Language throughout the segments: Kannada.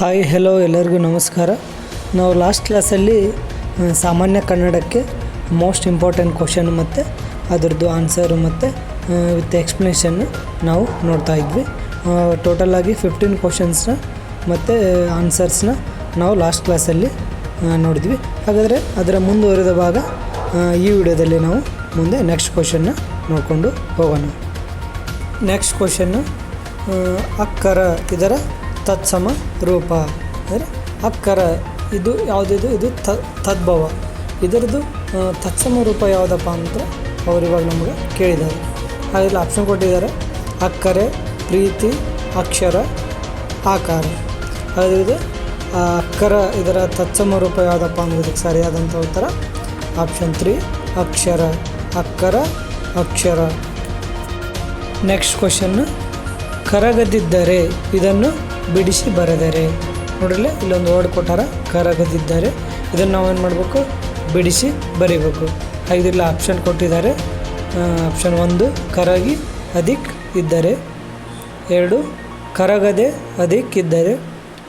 ಹಾಯ್ ಹೆಲೋ ಎಲ್ಲರಿಗೂ ನಮಸ್ಕಾರ. ನಾವು ಲಾಸ್ಟ್ ಕ್ಲಾಸಲ್ಲಿ ಸಾಮಾನ್ಯ ಕನ್ನಡಕ್ಕೆ ಮೋಸ್ಟ್ ಇಂಪಾರ್ಟೆಂಟ್ ಕ್ವಶನ್ ಮತ್ತು ಅದರದ್ದು ಆನ್ಸರು ಮತ್ತು ವಿತ್ ಎಕ್ಸ್ಪ್ಲನೇಷನ್ನು ನಾವು ನೋಡ್ತಾ ಇದ್ವಿ. ಟೋಟಲಾಗಿ ಫಿಫ್ಟೀನ್ ಕ್ವಶನ್ಸ್ನ ಮತ್ತು ಆನ್ಸರ್ಸ್ನ ನಾವು ಲಾಸ್ಟ್ ಕ್ಲಾಸಲ್ಲಿ ನೋಡಿದ್ವಿ. ಹಾಗಾದರೆ ಅದರ ಮುಂದುವರೆದ ಭಾಗ ಈ ವಿಡಿಯೋದಲ್ಲಿ ನಾವು ಮುಂದೆ ನೆಕ್ಸ್ಟ್ ಕ್ವಶನ್ನ ನೋಡಿಕೊಂಡು ಹೋಗೋಣ. ನೆಕ್ಸ್ಟ್ ಕ್ವಶನ್ನು ಅಕ್ಕರ ಇದರ ತತ್ಸಮ ರೂಪ. ಅಂದರೆ ಅಕ್ಕರ ಇದು ಯಾವುದಿದು? ಇದು ತ, ತದ್ಭವ. ಇದರದ್ದು ತತ್ಸಮ ರೂಪ ಯಾವುದಪ್ಪ ಅಂತ ಅವ್ರು ಇವಾಗ ನಮಗೆ ಕೇಳಿದ್ದಾರೆ. ಅದರಲ್ಲಿ ಆಪ್ಷನ್ ಕೊಟ್ಟಿದ್ದಾರೆ. ಅಕ್ಕರೆ, ಪ್ರೀತಿ, ಅಕ್ಷರ, ಆಕಾರ. ಅದರದ್ದು ಅಕ್ಕರ ಇದರ ತತ್ಸಮ ರೂಪ ಯಾವುದಪ್ಪ ಅನ್ನೋದಕ್ಕೆ ಸರಿಯಾದಂಥ ಉತ್ತರ ಆಪ್ಷನ್ ತ್ರೀ ಅಕ್ಷರ. ಅಕ್ಕರ, ಅಕ್ಷರ. ನೆಕ್ಸ್ಟ್ ಕ್ವಶನ್ನು ಕರಗದಿದ್ದರೆ ಇದನ್ನು ಬಿಡಿಸಿ ಬರೆದರೆ. ನೋಡ್ರಲ್ಲ, ಇಲ್ಲೊಂದು ವರ್ಡ್ ಕೊಟ್ಟಾರ ಕರಗದಿದ್ದಾರೆ. ಇದನ್ನು ಏನು ಮಾಡಬೇಕು? ಬಿಡಿಸಿ ಬರಿಬೇಕು. ಐದಿಲ್ಲ ಆಪ್ಷನ್ ಕೊಟ್ಟಿದ್ದಾರೆ. ಆಪ್ಷನ್ ಒಂದು, ಕರಗಿ ಅಧಿಕ್ ಇದ್ದರೆ. ಎರಡು, ಕರಗದೆ ಅಧಿಕ್ ಇದ್ದರೆ.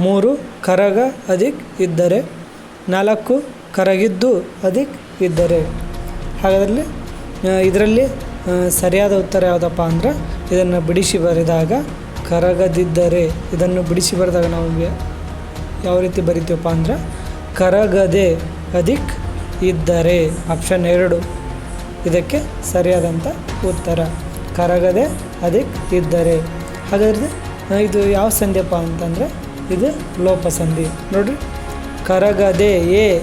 ಮೂರು, ಕರಗ ಅಧಿಕ್ ಇದ್ದರೆ. ನಾಲ್ಕು, ಕರಗಿದ್ದು ಅಧಿಕ್ ಇದ್ದರೆ. ಹಾಗಾದಲ್ಲಿ ಇದರಲ್ಲಿ ಸರಿಯಾದ ಉತ್ತರ ಯಾವುದಪ್ಪ ಅಂದ್ರೆ, ಇದನ್ನು ಬಿಡಿಸಿ ಬರೆದಾಗ ಕರಗದಿದ್ದರೆ, ಇದನ್ನು ಬಿಡಿಸಿ ಬರೆದಾಗ ನಾವು ಯಾವ ರೀತಿ ಬರಿತೀವಪ್ಪ ಅಂದ್ರೆ, ಕರಗದೆ ಅಧಿಕ್ ಇದ್ದರೆ ಆಪ್ಷನ್ ಎರಡು. ಇದಕ್ಕೆ ಸರಿಯಾದಂಥ ಉತ್ತರ. ಕರಗದೆ ಅಧಿಕ್ ಇದ್ದರೆ. ಹಾಗಾದ್ರೆ ಇದು ಯಾವ ಸಂಧಿಯಪ್ಪ ಅಂತಂದರೆ, ಇದು ಲೋಪ ಸಂಧಿ ನೋಡ್ರಿ. ಕರಗದೆ ಎ,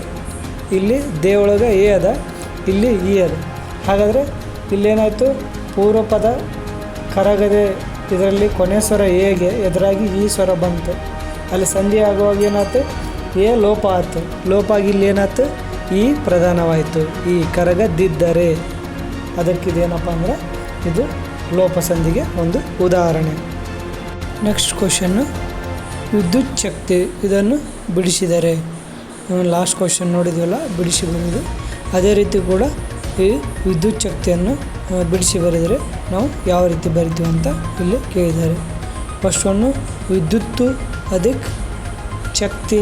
ಇಲ್ಲಿ ದೇ ಎ ಅದ, ಇಲ್ಲಿ ಇ ಅದ. ಹಾಗಾದರೆ, ಇಲ್ಲೇನಾಯಿತು? ಪೂರ್ವ ಪದ ಕರಗದೆ ಇದರಲ್ಲಿ ಕೊನೆ ಸ್ವರ ಎಗೆ ಎದುರಾಗಿ ಈ ಸ್ವರ ಬಂತು? ಅಲ್ಲಿ ಸಂಧಿ ಆಗುವಾಗ ಏನಾಯ್ತು? ಎ ಲೋಪ ಆಯ್ತು. ಲೋಪ ಆಗಿ ಇಲ್ಲಿ ಏನಾಯ್ತು? ಈ ಪ್ರಧಾನವಾಯಿತು. ಈ ಕರಗದಿದ್ದರೆ. ಅದಕ್ಕಿದೇನಪ್ಪ ಅಂದರೆ ಇದು ಲೋಪ ಸಂಧಿಗೆ ಒಂದು ಉದಾಹರಣೆ. ನೆಕ್ಸ್ಟ್ ಕ್ವಶನ್ನು ವಿದ್ಯುತ್ ಶಕ್ತಿ ಇದನ್ನು ಬಿಡಿಸಿದರೆ. ಲಾಸ್ಟ್ ಕ್ವಶನ್ ನೋಡಿದ್ವಲ್ಲ? ಬಿಡಿಸಿ ಬಂದಿದ್ದು ಅದೇ ರೀತಿ ಕೂಡ ಈ ವಿದ್ಯುತ್ ಶಕ್ತಿಯನ್ನು ಬಿಡಿಸಿ ಬರೆದರೆ ನಾವು ಯಾವ ರೀತಿ ಬರಿತೀವಿ ಅಂತ ಇಲ್ಲಿ ಕೇಳಿದ್ದಾರೆ. ಫಸ್ಟ್ ಒನ್ನು ವಿದ್ಯುತ್ತು ಅದಕ್ಕೆ ಶಕ್ತಿ.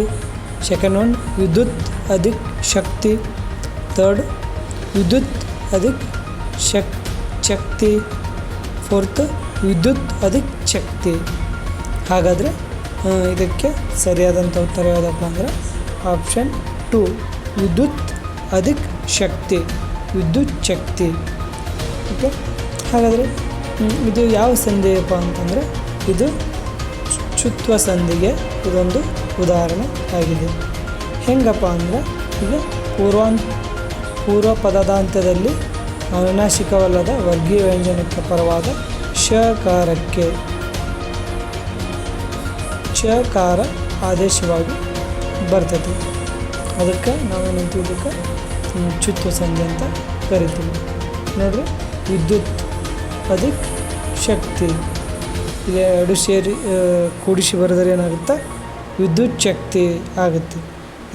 ಸೆಕೆಂಡ್ ಒನ್ ವಿದ್ಯುತ್ ಅದಕ್ಕೆ ಶಕ್ತಿ. ಥರ್ಡ್ ವಿದ್ಯುತ್ ಅದಕ್ಕೆ ಶಕ್, ಶಕ್ತಿ. ಫೋರ್ತ್ ವಿದ್ಯುತ್ ಅದಕ್ಕೆ ಶಕ್ತಿ. ಹಾಗಾದರೆ ಇದಕ್ಕೆ ಸರಿಯಾದಂಥ ಉತ್ತರ ಯಾವುದಪ್ಪ ಅಂದರೆ ಆಪ್ಷನ್ ಟು ವಿದ್ಯುತ್ ಅದಕ್ಕೆ ಶಕ್ತಿ. ವಿದ್ಯುತ್ ಶಕ್ತಿ. ಓಕೆ ಹಾಗಾದರೆ ಇದು ಯಾವ ಸಂಧಿಯಪ್ಪ ಅಂತಂದರೆ ಇದು ಚುತ್ವ ಸಂಧಿಗೆ ಇದೊಂದು ಉದಾಹರಣೆ ಆಗಿದೆ. ಹೆಂಗಪ್ಪ ಅಂದರೆ ಈಗ ಪೂರ್ವಾನ್ ಪೂರ್ವ ಪದದಾಂತ್ಯದಲ್ಲಿ ಅನುನಾಶಿಕವಲ್ಲದ ವರ್ಗೀಯ ವ್ಯಂಜನಕ್ಕೆ ಪರವಾದ ಶಕಾರಕ್ಕೆ ಶಕಾರ ಆದೇಶವಾಗಿ ಬರ್ತೈತಿ ಅದಕ್ಕೆ ನಾವು ಹ್ಮ್, ಚುತ್ವ ಸಂಧಿ ಅಂತ ಕರಿತೀವಿ. ನೋಡ್ರಿ ವಿದ್ಯುತ್ ಅಧಿಕ್ ಶಕ್ತಿ. ಎರಡು ಸೇರಿ ಕೂಡಿಸಿ ಬರೆದರೆ ಏನಾಗುತ್ತೆ? ವಿದ್ಯುತ್ ಶಕ್ತಿ ಆಗುತ್ತೆ.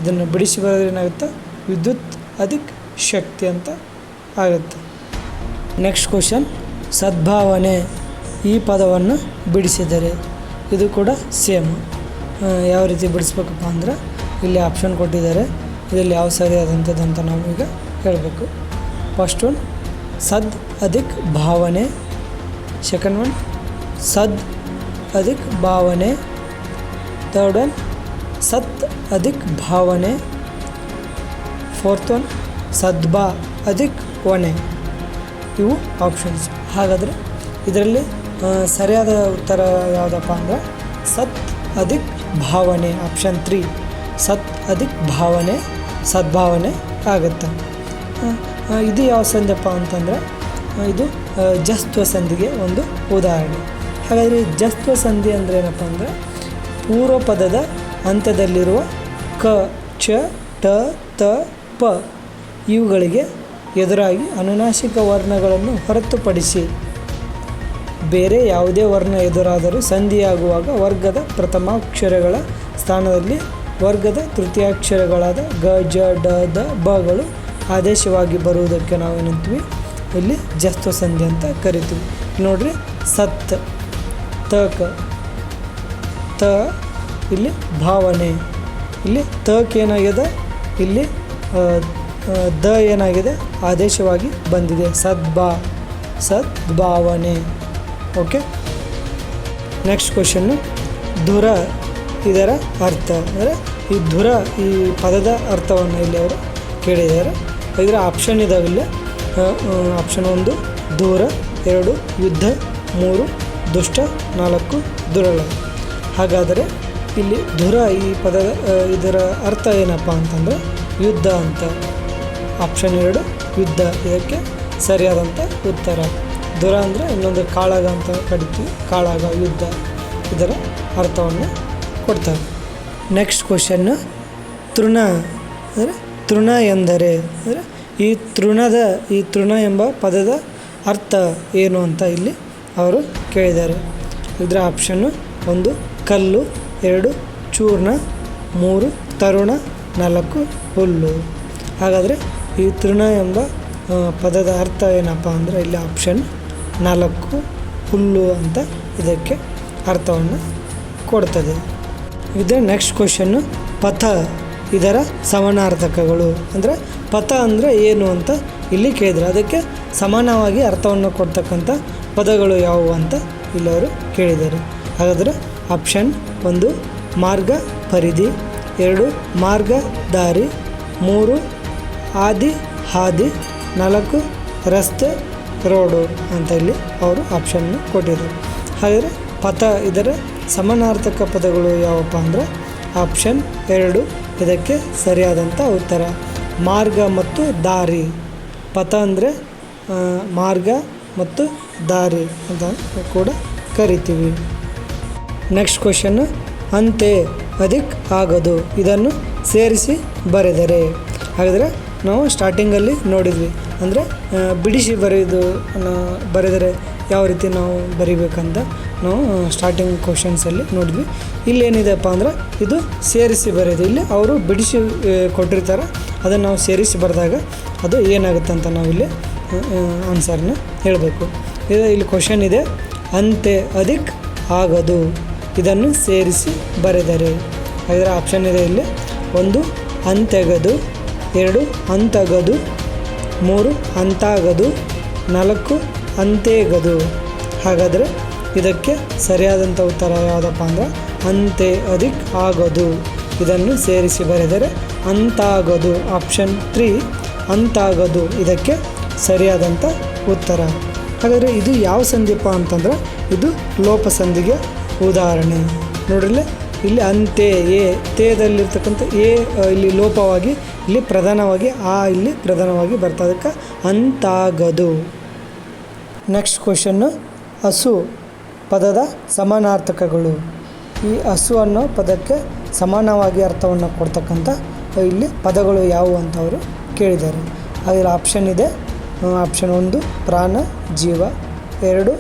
ಇದನ್ನು ಬಿಡಿಸಿ ಬರೆದ್ರೆ ಏನಾಗುತ್ತೆ? ವಿದ್ಯುತ್ ಅದಕ್ಕೆ ಶಕ್ತಿ ಅಂತ ಆಗುತ್ತೆ. ನೆಕ್ಸ್ಟ್ ಕ್ವಶನ್, ಸದ್ಭಾವನೆ ಈ ಪದವನ್ನು ಬಿಡಿಸಿದರೆ. ಇದು ಕೂಡ ಸೇಮ್. ಯಾವ ರೀತಿ ಬಿಡಿಸ್ಬೇಕಪ್ಪ ಅಂದ್ರೆ, ಇಲ್ಲಿ ಆಪ್ಷನ್ ಕೊಟ್ಟಿದ್ದಾರೆ. ಇದರಲ್ಲಿ ಯಾವ ಸರಿಯಾದಂಥದ್ದು ಅಂತ ನಾವು ಈಗ ಹೇಳಬೇಕು. ಫಸ್ಟ್ ಒನ್, ಸದ್ ಅದಕ್ಕೆ ಭಾವನೆ ಸೆಕೆಂಡ್ ಒನ್ ಸದ್ ಅಧಿಕ್ ಭಾವನೆ ಥರ್ಡ್ ಒನ್ ಸತ್ ಅಧಿಕ್ ಭಾವನೆ ಫೋರ್ತ್ ಒನ್ ಸದ್ಭಾ ಅಧಿಕ್ ಒನೆ ಇವು ಆಪ್ಷನ್ಸ್ ಹಾಗಾದರೆ ಇದರಲ್ಲಿ ಸರಿಯಾದ ಉತ್ತರ ಯಾವುದಪ್ಪ ಅಂದರೆ ಸತ್ ಅಧಿಕ್ ಭಾವನೆ ಆಪ್ಷನ್ ತ್ರೀ ಸತ್ ಅಧಿಕ್ ಭಾವನೆ, ಸದ್ಭಾವನೆ ಆಗುತ್ತೆ. ಇದು ಯಾವ ಸಂಧಿಯಪ್ಪ ಅಂತಂದರೆ ಇದು ಜಸ್ತ್ವ ಸಂಧಿಗೆ ಒಂದು ಉದಾಹರಣೆ. ಹಾಗಾದರೆ ಜಸ್ತ್ವ ಸಂಧಿ ಅಂದರೆ ಏನಪ್ಪ ಅಂದರೆ ಪೂರ್ವ ಪದದ ಅಂತ್ಯದಲ್ಲಿರುವ ಕ, ಚ, ಟ, ತ, ಪ ಇವುಗಳಿಗೆ ಎದುರಾಗಿ ಅನುನಾಸಿಕ ವರ್ಣಗಳನ್ನು ಹೊರತುಪಡಿಸಿ ಬೇರೆ ಯಾವುದೇ ವರ್ಣ ಎದುರಾದರೂ ಸಂಧಿಯಾಗುವಾಗ ವರ್ಗದ ಪ್ರಥಮಾಕ್ಷರಗಳ ಸ್ಥಾನದಲ್ಲಿ ವರ್ಗದ ತೃತೀಯಾಕ್ಷರಗಳಾದ ಗ, ಜ, ಡ, ದ ಬಗಳು ಆದೇಶವಾಗಿ ಬರುವುದಕ್ಕೆ ನಾವೇನಂತೀವಿ? ಇಲ್ಲಿ ಜಸ್ತು ಸಂಧಿ ಅಂತ ಕರಿತೀವಿ. ನೋಡ್ರಿ, ಸತ್, ತಕ, ತ, ಇಲ್ಲಿ ಭಾವನೆ, ಇಲ್ಲಿ ತಕ್ ಏನಾಗಿದೆ, ಇಲ್ಲಿ ದ ಏನಾಗಿದೆ, ಆದೇಶವಾಗಿ ಬಂದಿದೆ. ಸದ್ಭಾ, ಸದ್ಭಾವನೆ, ಓಕೆ? ನೆಕ್ಸ್ಟ್ ಕ್ವಶನ್ನು ಧುರ ಇದರ ಅರ್ಥ. ಅಂದರೆ ಈ ಧುರ ಈ ಪದದ ಅರ್ಥವನ್ನು ಇಲ್ಲಿ ಅವರು ಕೇಳಿದ್ದಾರೆ. ಇದರ ಆಪ್ಷನ್ ಇದಾವೆ ಇಲ್ಲಿ. ಆಪ್ಷನ್ ಒಂದು, ದೂರ, ಎರಡು, ಯುದ್ಧ, ಮೂರು, ದುಷ್ಟ, ನಾಲ್ಕು, ದುರಳ. ಹಾಗಾದರೆ ಇಲ್ಲಿ ಧುರ ಈ ಪದ ಇದರ ಅರ್ಥ ಏನಪ್ಪ ಅಂತಂದರೆ ಯುದ್ಧ ಅಂತ. ಆಪ್ಷನ್ ಎರಡು, ಯುದ್ಧ. ಇದಕ್ಕೆ ಸರಿಯಾದಂಥ ಉತ್ತರ. ದುರ ಅಂದರೆ ಇನ್ನೊಂದು ಕಾಳಗ ಅಂತ ಕರಿತೀವಿ, ಕಾಳಗ, ಯುದ್ಧ. ಇದರ ಅರ್ಥವನ್ನು ಕೊಡ್ತಾರೆ. ನೆಕ್ಸ್ಟ್ ಕ್ವಶನ್ನು ತೃಣ, ಅಂದರೆ ತೃಣ ಎಂದರೆ, ಅಂದರೆ ಈ ತೃಣದ, ಈ ತೃಣ ಎಂಬ ಪದದ ಅರ್ಥ ಏನು ಅಂತ ಇಲ್ಲಿ ಅವರು ಕೇಳಿದ್ದಾರೆ. ಇದರ ಆಪ್ಷನ್ನು ಒಂದು ಕಲ್ಲು, ಎರಡು ಚೂರ್ಣ, ಮೂರು ತರುಣ, ನಾಲ್ಕು ಹುಲ್ಲು. ಹಾಗಾದರೆ ಈ ತೃಣ ಎಂಬ ಪದದ ಅರ್ಥ ಏನಪ್ಪ ಅಂದರೆ ಇಲ್ಲಿ ಆಪ್ಷನ್ ನಾಲ್ಕು ಹುಲ್ಲು ಅಂತ ಇದಕ್ಕೆ ಅರ್ಥವನ್ನು ಕೊಡ್ತದೆ. ಇದು ನೆಕ್ಸ್ಟ್ ಕ್ವಶನ್ನು ಪಥ. ಇದರ ಸಮಾನಾರ್ಥಕಗಳು. ಅಂದರೆ ಪಥ ಅಂದರೆ ಏನು ಅಂತ ಇಲ್ಲಿ ಕೇಳಿದ್ರು ಅದಕ್ಕೆ ಸಮಾನವಾಗಿ ಅರ್ಥವನ್ನು ಕೊಡ್ತಕ್ಕಂಥ ಪದಗಳು ಯಾವುವು ಅಂತ ಇಲ್ಲಿ ಅವರು ಕೇಳಿದ್ದಾರೆ. ಹಾಗಾದರೆ ಆಪ್ಷನ್ ಒಂದು, ಮಾರ್ಗ ಪರಿಧಿ, ಎರಡು, ಮಾರ್ಗ ದಾರಿ, ಮೂರು, ಆದಿ, ಹಾದಿ, ನಾಲ್ಕು, ರಸ್ತೆ, ರೋಡು ಅಂತ ಇಲ್ಲಿ ಅವರು ಆಪ್ಷನ್ ಕೊಟ್ಟಿದ್ದರು. ಹಾಗಾದರೆ ಪಥ ಇದರ ಸಮಾನಾರ್ಥಕ ಪದಗಳು ಯಾವಪ್ಪ ಅಂದರೆ ಆಪ್ಷನ್ ಎರಡು ಇದಕ್ಕೆ ಸರಿಯಾದಂಥ ಉತ್ತರ. ಮಾರ್ಗ ಮತ್ತು ದಾರಿ. ಪಥ ಅಂದರೆ ಮಾರ್ಗ ಮತ್ತು ದಾರಿ ಅಂತ ಕೂಡ ಕರಿತೀವಿ. ನೆಕ್ಸ್ಟ್ ಕ್ವಶನ್ನು ಅಂತೆ ಅಧಿಕ್ ಆಗದು. ಇದನ್ನು ಸೇರಿಸಿ ಬರೆದರೆ. ಹಾಗಾದರೆ ನಾವು ಸ್ಟಾರ್ಟಿಂಗಲ್ಲಿ ನೋಡಿದ್ವಿ. ಅಂದರೆ ಬಿಡಿಸಿ ಬರೆಯೋದು ಬರೆದರೆ. ಯಾವ ರೀತಿ ನಾವು ಬರಿಬೇಕಂತ ನಾವು ಸ್ಟಾರ್ಟಿಂಗ್ ಕ್ವಶನ್ಸಲ್ಲಿ ನೋಡಿದ್ವಿ. ಇಲ್ಲಿ ಏನಿದೆಪ್ಪ ಅಂದ್ರೆ, ಇದು ಸೇರಿಸಿ ಬರೆಯೋದು. ಇಲ್ಲಿ ಅವರು ಬಿಡಿಸಿ ಕೊಟ್ಟಿರ್ತಾರೆ. ಅದನ್ನು ನಾವು ಸೇರಿಸಿ ಬರೆದಾಗ ಅದು ಏನಾಗುತ್ತೆ ಅಂತ ನಾವು ಇಲ್ಲಿ ಆನ್ಸರ್ನ ಹೇಳಬೇಕು. ಇದು ಇಲ್ಲಿ ಕ್ವಶನ್ ಇದೆ. ಅಂತೆ ಅದಕ್ಕೆ ಆಗದು. ಇದನ್ನು ಸೇರಿಸಿ ಬರೆದರೆ. ಇದರ ಆಪ್ಷನ್ ಇದೆ ಇಲ್ಲಿ. ಒಂದು, ಅಂತೆಗದು. ಎರಡು, ಅಂತಗದು. ಮೂರು, ಅಂತಾಗದು. ನಾಲ್ಕು ಅಂತೆಗದು ಹಾಗಾದರೆ ಇದಕ್ಕೆ ಸರಿಯಾದಂಥ ಉತ್ತರ ಯಾವುದಪ್ಪ ಅಂದ್ರೆ ಅಂತೆ ಅಧಿಕ್ ಆಗೋದು. ಇದನ್ನು ಸೇರಿಸಿ ಬರೆದರೆ ಅಂತಾಗೋದು. Option three, ಅಂತಾಗೋದು. ಇದಕ್ಕೆ ಸರಿಯಾದಂಥ ಉತ್ತರ. ಹಾಗಾದರೆ ಇದು ಯಾವ ಸಂಧಿಪ್ಪ ಅಂತಂದ್ರೆ ಇದು ಲೋಪ ಸಂಧಿಗೆ ಉದಾಹರಣೆ. ನೋಡ್ರಿಲ್ಲ ಇಲ್ಲಿ ಅಂತೆ, ಎ, ತೇದಲ್ಲಿರ್ತಕ್ಕಂಥ ಎ ಇಲ್ಲಿ ಲೋಪವಾಗಿ, ಇಲ್ಲಿ ಪ್ರಧಾನವಾಗಿ, ಆ, ಇಲ್ಲಿ ಪ್ರಧಾನವಾಗಿ ಬರ್ತದಕ್ಕೆ ಅಂತಾಗದು. ನೆಕ್ಸ್ಟ್ ಕ್ವಶನ್ನು ಹಸು ಪದದ ಸಮಾನಾರ್ಥಕಗಳು. ಈ ಹಸು ಅನ್ನೋ ಪದಕ್ಕೆ ಸಮಾನವಾಗಿ ಅರ್ಥವನ್ನು ಕೊಡ್ತಕ್ಕಂಥ ಇಲ್ಲಿ ಪದಗಳು ಯಾವುವು ಅಂತ ಅವರು ಕೇಳಿದ್ದಾರೆ. ಅದರ ಆಪ್ಷನ್ ಇದೆ. ಆಪ್ಷನ್ ಒಂದು, ಪ್ರಾಣ, ಜೀವ. ಎರಡು,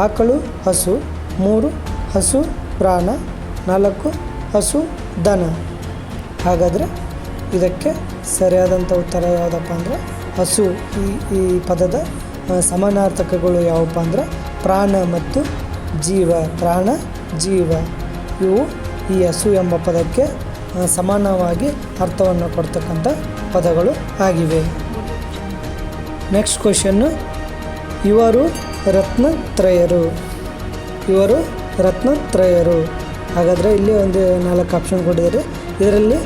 ಆಕಳು, ಹಸು. ಮೂರು, ಹಸು, ಪ್ರಾಣ. ನಾಲ್ಕು, ಹಸು, ದನ. ಹಾಗಾದರೆ ಇದಕ್ಕೆ ಸರಿಯಾದಂಥ ಉತ್ತರ ಯಾವುದಪ್ಪ ಅಂದರೆ ಹಸು ಈ ಈ ಪದದ ಸಮಾನಾರ್ಥಕಗಳು ಯಾವಪ್ಪ ಅಂದ್ರೆ ಪ್ರಾಣ ಮತ್ತು ಜೀವ, ಪ್ರಾಣ, ಜೀವ. ಇವು ಈ ಹಸು ಎಂಬ ಪದಕ್ಕೆ ಸಮಾನವಾಗಿ ಅರ್ಥವನ್ನು ಕೊಡ್ತಕ್ಕಂಥ ಪದಗಳು ಆಗಿವೆ. ನೆಕ್ಸ್ಟ್ ಕ್ವಶನ್ನು ಇವರು ರತ್ನತ್ರಯರು. ಇವರು ರತ್ನತ್ರಯರು. ಹಾಗಾದರೆ ಇಲ್ಲಿ ಒಂದು ನಾಲ್ಕು ಆಪ್ಷನ್ ಕೊಟ್ಟಿದ್ದಾರೆ. ಇದರಲ್ಲಿ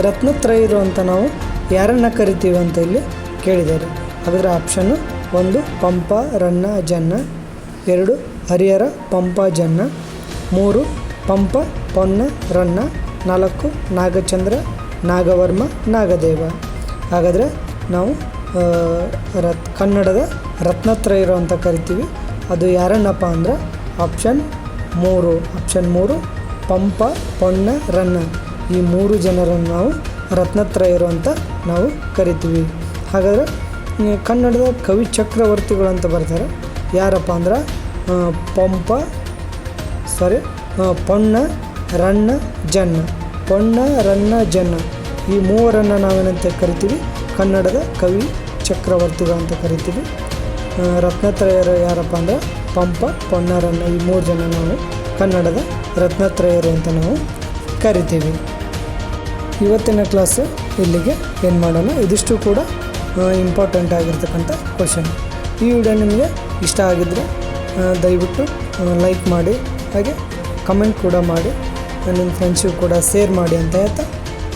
ರತ್ನತ್ರಯರು ಅಂತ ನಾವು ಯಾರನ್ನ ಕರಿತೀವಿ ಅಂತ ಇಲ್ಲಿ ಕೇಳಿದ್ದಾರೆ. ಹಾಗಾದರೆ ಆಪ್ಷನ್ನು ಒಂದು ಪಂಪ ರನ್ನ ಜನ್ನ, ಎರಡು ಹರಿಹರ ಪಂಪ ಜನ್ನ, ಮೂರು ಪಂಪ ಪೊನ್ನ ರನ್ನ, ನಾಲ್ಕು ನಾಗಚಂದ್ರ, ನಾಗವರ್ಮ, ನಾಗದೇವ. ಹಾಗಾದರೆ ನಾವು ರತ್, ಕನ್ನಡದ ರತ್ನತ್ರಯರು ಅಂತ ಕರಿತೀವಿ. ಅದು ಯಾರನ್ನಪ್ಪ ಅಂದ್ರೆ ಆಪ್ಷನ್ ಮೂರು ಆಪ್ಷನ್ ಮೂರು ಪಂಪ ಪೊನ್ನ ರನ್ನ. ಈ ಮೂರು ಜನರನ್ನು ನಾವು ರತ್ನತ್ರಯರು ಅಂತ ನಾವು ಕರಿತೀವಿ. ಹಾಗಾದರೆ ಕನ್ನಡದ ಕವಿ ಚಕ್ರವರ್ತಿಗಳು ಅಂತ ಬರ್ತಾರೆ. ಯಾರಪ್ಪ ಅಂದ್ರೆ ಪಂಪ ಸಾರಿ ಪೊಣ್ಣ ರನ್ನ ಜನ್ನ ಪೊಣ್ಣ ರನ್ನ ಜನ್ನ ಈ ಮೂವರನ್ನು ನಾವೇನಂತ ಕರಿತೀವಿ? ಕನ್ನಡದ ಕವಿ ಚಕ್ರವರ್ತಿಗಳು ಅಂತ ಕರಿತೀವಿ. ರತ್ನತ್ರಯರು ಯಾರಪ್ಪ ಅಂದ್ರೆ, ಪಂಪ ಪೊನ್ನ ರನ್ನ ಈ ಮೂರು ಜನ ನಾವು ಕನ್ನಡದ ರತ್ನತ್ರಯರು ಅಂತ ನಾವು ಕರಿತೀವಿ. ಇವತ್ತಿನ ಕ್ಲಾಸು ಇಲ್ಲಿಗೆ ಏನು ಮಾಡೋಣ? ಇದಿಷ್ಟು ಕೂಡ. ಇಂಪಾರ್ಟೆಂಟ್ ಆಗಿರ್ತಕ್ಕಂಥ ಕ್ವಶನ್ ಈ ವಿಡಿಯೋ ನಿಮಗೆ ಇಷ್ಟ ಆಗಿದ್ದರೆ ದಯವಿಟ್ಟು ಲೈಕ್ ಮಾಡಿ, ಹಾಗೆ ಕಮೆಂಟ್ ಕೂಡ ಮಾಡಿ ನಿಮ್ಮ ಫ್ರೆಂಡ್ಸಿಗೂ ಕೂಡ ಶೇರ್ ಮಾಡಿ ಅಂತ ಹೇಳ್ತಾ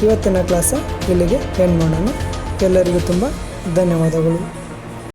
ಇವತ್ತಿನ ಕ್ಲಾಸ ಇಲ್ಲಿಗೆ ಎಂಡ್ ಮಾಡೋಣ. ಎಲ್ಲರಿಗೂ ತುಂಬ ಧನ್ಯವಾದಗಳು.